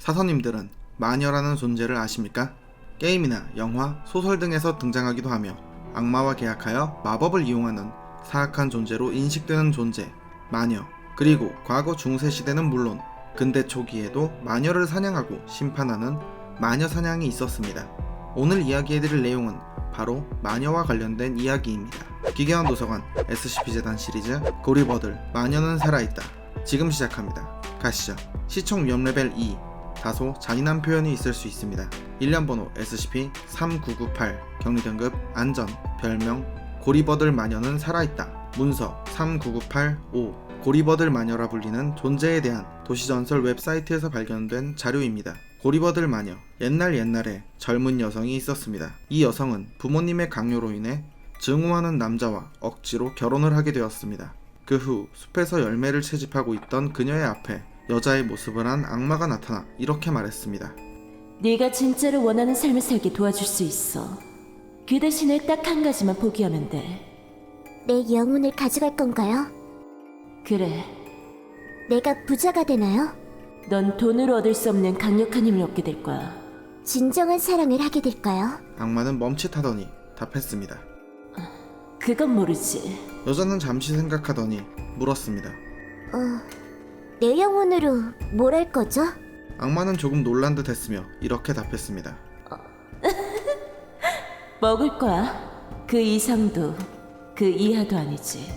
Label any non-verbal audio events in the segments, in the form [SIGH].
사서님들은 마녀라는 존재를 아십니까? 게임이나 영화, 소설 등에서 등장하기도 하며 악마와 계약하여 마법을 이용하는 사악한 존재로 인식되는 존재, 마녀. 그리고 과거 중세 시대는 물론 근대 초기에도 마녀를 사냥하고 심판하는 마녀 사냥이 있었습니다. 오늘 이야기해드릴 내용은 바로 마녀와 관련된 이야기입니다. 기괴한 도서관 SCP 재단 시리즈 고리버들 마녀는 살아있다. 지금 시작합니다. 가시죠. 시청 위험 레벨 2 다소 잔인한 표현이 있을 수 있습니다. 일련 번호 SCP-3998 격리 등급 안전 별명 고리버들 마녀는 살아있다. 문서 39985 고리버들 마녀라 불리는 존재에 대한 도시전설 웹사이트에서 발견된 자료입니다. 고리버들 마녀 옛날 옛날에 젊은 여성이 있었습니다. 이 여성은 부모님의 강요로 인해 증오하는 남자와 억지로 결혼을 하게 되었습니다. 그 후 숲에서 열매를 채집하고 있던 그녀의 앞에 여자의 모습을 한 악마가 나타나 이렇게 말했습니다. 네가 진짜로 원하는 삶을 살게 도와줄 수 있어. 그 대신에 딱 한 가지만 포기하면 돼. 내 영혼을 가져갈 건가요? 그래, 내가 부자가 되나요? 넌 돈으로 얻을 수 없는 강력한 힘을 얻게 될 거야. 진정한 사랑을 하게 될까요? 악마는 멈칫하더니 답했습니다. 그건 모르지. 여자는 잠시 생각하더니 물었습니다. 어, 내 영혼으로 뭘 할 거죠? 악마는 조금 놀란 듯 했으며 이렇게 답했습니다. [LAUGHS] 먹을 거야. 그 이상도, 그 이하도 아니지.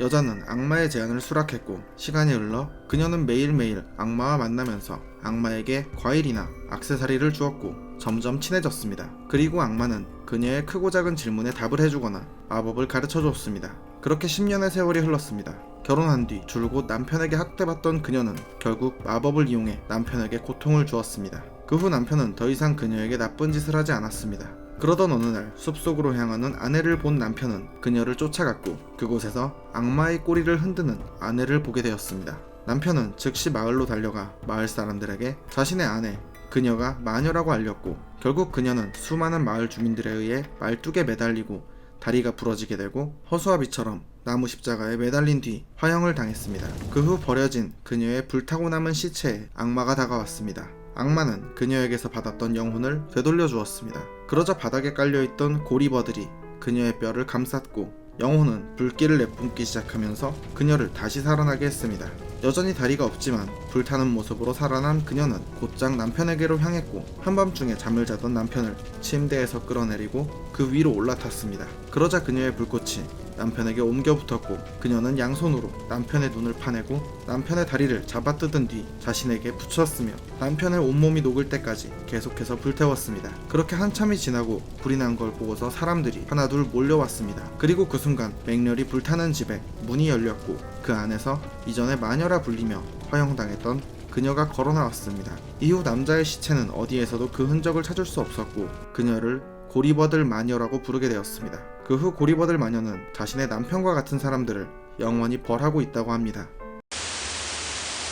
여자는 악마의 제안을 수락했고 시간이 흘러 그녀는 매일매일 악마와 만나면서 악마에게 과일이나 악세사리를 주었고 점점 친해졌습니다. 그리고 악마는 그녀의 크고 작은 질문에 답을 해주거나 마법을 가르쳐 줬습니다. 그렇게 10년의 세월이 흘렀습니다. 결혼한 뒤 줄곧 남편에게 학대받던 그녀는 결국 마법을 이용해 남편에게 고통을 주었습니다. 그 후 남편은 더 이상 그녀에게 나쁜 짓을 하지 않았습니다. 그러던 어느 날 숲속으로 향하는 아내를 본 남편은 그녀를 쫓아갔고 그곳에서 악마의 꼬리를 흔드는 아내를 보게 되었습니다. 남편은 즉시 마을로 달려가 마을 사람들에게 자신의 아내 그녀가 마녀라고 알렸고 결국 그녀는 수많은 마을 주민들에 의해 말뚝에 매달리고 다리가 부러지게 되고 허수아비처럼 나무 십자가에 매달린 뒤 화형을 당했습니다. 그 후 버려진 그녀의 불타고 남은 시체에 악마가 다가왔습니다. 악마는 그녀에게서 받았던 영혼을 되돌려 주었습니다. 그러자 바닥에 깔려있던 고리버들이 그녀의 뼈를 감쌌고 영혼은 불길을 내뿜기 시작하면서 그녀를 다시 살아나게 했습니다. 여전히 다리가 없지만 불타는 모습으로 살아난 그녀는 곧장 남편에게로 향했고 한밤중에 잠을 자던 남편을 침대에서 끌어내리고 그 위로 올라탔습니다. 그러자 그녀의 불꽃이 남편에게 옮겨 붙었고 그녀는 양손으로 남편의 눈을 파내고 남편의 다리를 잡아뜯은 뒤 자신에게 붙였으며 남편의 온몸이 녹을 때까지 계속해서 불태웠습니다. 그렇게 한참이 지나고 불이 난 걸 보고서 사람들이 하나둘 몰려왔습니다. 그리고 그 순간 맹렬히 불타는 집에 문이 열렸고 그 안에서 이전에 마녀라 불리며 화형당했던 그녀가 걸어 나왔습니다. 이후 남자의 시체는 어디에서도 그 흔적을 찾을 수 없었고 그녀를 고리버들 마녀라고 부르게 되었습니다. 그 후 고리버들 마녀는 자신의 남편과 같은 사람들을 영원히 벌하고 있다고 합니다.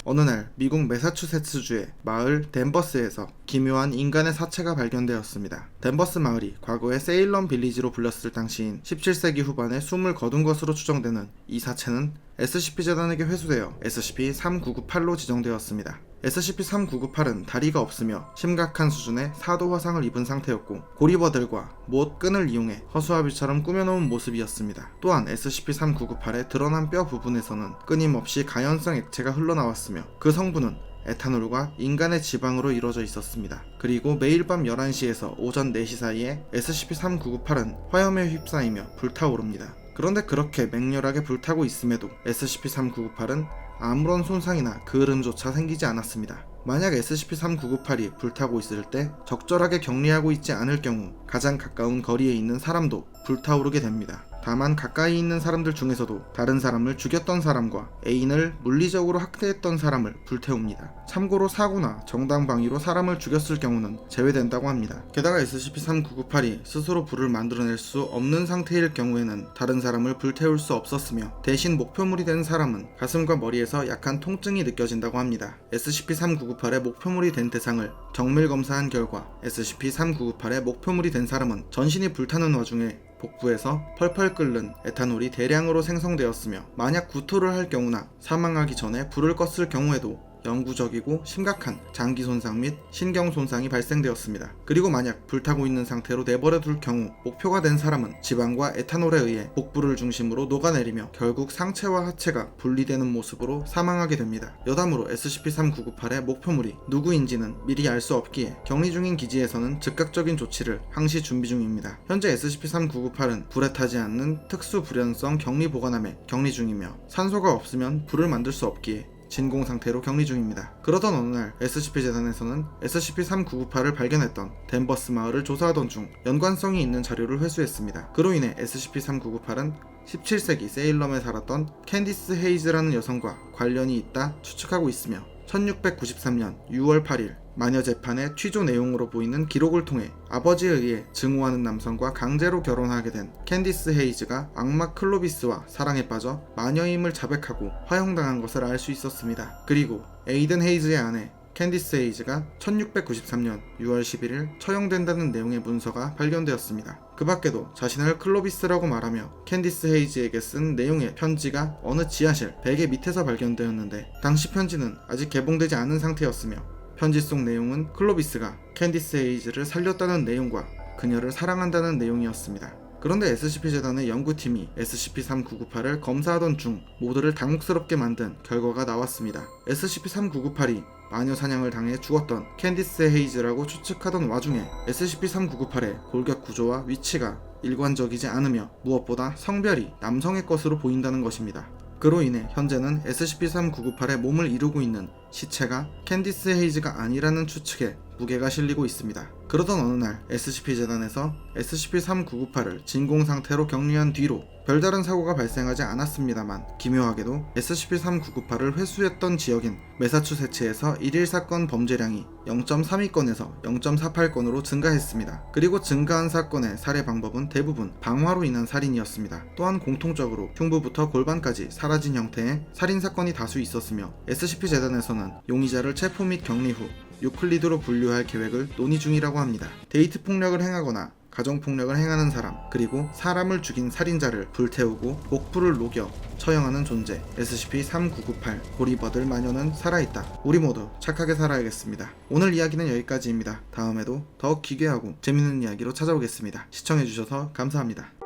어느 날 미국 매사추세츠주의 마을 덴버스에서 기묘한 인간의 사체가 발견되었습니다. 덴버스 마을이 과거에 세일런 빌리지로 불렸을 당시인 17세기 후반에 숨을 거둔 것으로 추정되는 이 사체는 SCP 재단에게 회수되어 SCP-3998로 지정되었습니다. SCP-3998은 다리가 없으며 심각한 수준의 사도 화상을 입은 상태였고 고리버들과 못 끈을 이용해 허수아비처럼 꾸며놓은 모습이었습니다. 또한 SCP-3998의 드러난 뼈 부분에서는 끊임없이 가연성 액체가 흘러나왔으며 그 성분은 에탄올과 인간의 지방으로 이루어져 있었습니다. 그리고 매일 밤 11시에서 오전 4시 사이에 SCP-3998은 화염에 휩싸이며 불타오릅니다. 그런데 그렇게 맹렬하게 불타고 있음에도 SCP-3998은 아무런 손상이나 그을음조차 생기지 않았습니다. 만약 SCP-3998이 불타고 있을 때 적절하게 격리하고 있지 않을 경우 가장 가까운 거리에 있는 사람도 불타오르게 됩니다. 다만 가까이 있는 사람들 중에서도 다른 사람을 죽였던 사람과 애인을 물리적으로 학대했던 사람을 불태웁니다. 참고로 사고나 정당 방위로 사람을 죽였을 경우는 제외된다고 합니다. 게다가 SCP-3998이 스스로 불을 만들어낼 수 없는 상태일 경우에는 다른 사람을 불태울 수 없었으며 대신 목표물이 된 사람은 가슴과 머리에서 약한 통증이 느껴진다고 합니다. SCP-3998의 목표물이 된 대상을 정밀 검사한 결과 SCP-3998의 목표물이 된 사람은 전신이 불타는 와중에 복부에서 펄펄 끓는 에탄올이 대량으로 생성되었으며 만약 구토를 할 경우나 사망하기 전에 불을 껐을 경우에도 영구적이고 심각한 장기 손상 및 신경 손상이 발생되었습니다. 그리고 만약 불타고 있는 상태로 내버려 둘 경우 목표가 된 사람은 지방과 에탄올에 의해 복부를 중심으로 녹아내리며 결국 상체와 하체가 분리되는 모습으로 사망하게 됩니다. 여담으로 SCP-3998의 목표물이 누구인지는 미리 알 수 없기에 격리 중인 기지에서는 즉각적인 조치를 항시 준비 중입니다. 현재 SCP-3998은 불에 타지 않는 특수 불연성 격리 보관함에 격리 중이며 산소가 없으면 불을 만들 수 없기에 진공 상태로 격리 중입니다. 그러던 어느 날 SCP 재단에서는 SCP-3998을 발견했던 덴버스 마을을 조사하던 중 연관성이 있는 자료를 회수했습니다. 그로 인해 SCP-3998은 17세기 세일럼에 살았던 캔디스 헤이즈라는 여성과 관련이 있다 추측하고 있으며 1693년 6월 8일 마녀 재판의 취조 내용으로 보이는 기록을 통해 아버지에 의해 증오하는 남성과 강제로 결혼하게 된 캔디스 헤이즈가 악마 클로비스와 사랑에 빠져 마녀임을 자백하고 화형당한 것을 알 수 있었습니다. 그리고 에이든 헤이즈의 아내 캔디스 헤이즈가 1693년 6월 11일 처형된다는 내용의 문서가 발견되었습니다. 그 밖에도 자신을 클로비스라고 말하며 캔디스 헤이즈에게 쓴 내용의 편지가 어느 지하실 베개 밑에서 발견되었는데 당시 편지는 아직 개봉되지 않은 상태였으며 편지 속 내용은 클로비스가 캔디스 헤이즈를 살렸다는 내용과 그녀를 사랑한다는 내용이었습니다. 그런데 SCP-재단의 연구팀이 SCP-3998을 검사하던 중 모두를 당혹스럽게 만든 결과가 나왔습니다. SCP-3998이 마녀 사냥을 당해 죽었던 캔디스 헤이즈라고 추측하던 와중에 SCP-3998의 골격 구조와 위치가 일관적이지 않으며 무엇보다 성별이 남성의 것으로 보인다는 것입니다. 그로 인해 현재는 SCP-3998의 몸을 이루고 있는 시체가 캔디스 헤이즈가 아니라는 추측에 무게가 실리고 있습니다. 그러던 어느 날 SCP-재단에서 SCP-3998을 진공 상태로 격리한 뒤로 별다른 사고가 발생하지 않았습니다만 기묘하게도 SCP-3998을 회수했던 지역인 메사추세츠에서 1일 사건 범죄량이 0.32건에서 0.48건으로 증가했습니다. 그리고 증가한 사건의 살해 방법은 대부분 방화로 인한 살인이었습니다. 또한 공통적으로 흉부부터 골반까지 사라진 형태의 살인 사건이 다수 있었으며 SCP-재단에서는 용의자를 체포 및 격리 후 유클리드로 분류할 계획을 논의 중이라고 합니다. 데이트 폭력을 행하거나 가정폭력을 행하는 사람, 그리고 사람을 죽인 살인자를 불태우고 목부를 녹여 처형하는 존재 SCP-3998 고리버들 마녀는 살아있다. 우리 모두 착하게 살아야겠습니다. 오늘 이야기는 여기까지입니다. 다음에도 더 기괴하고 재밌는 이야기로 찾아오겠습니다. 시청해주셔서 감사합니다.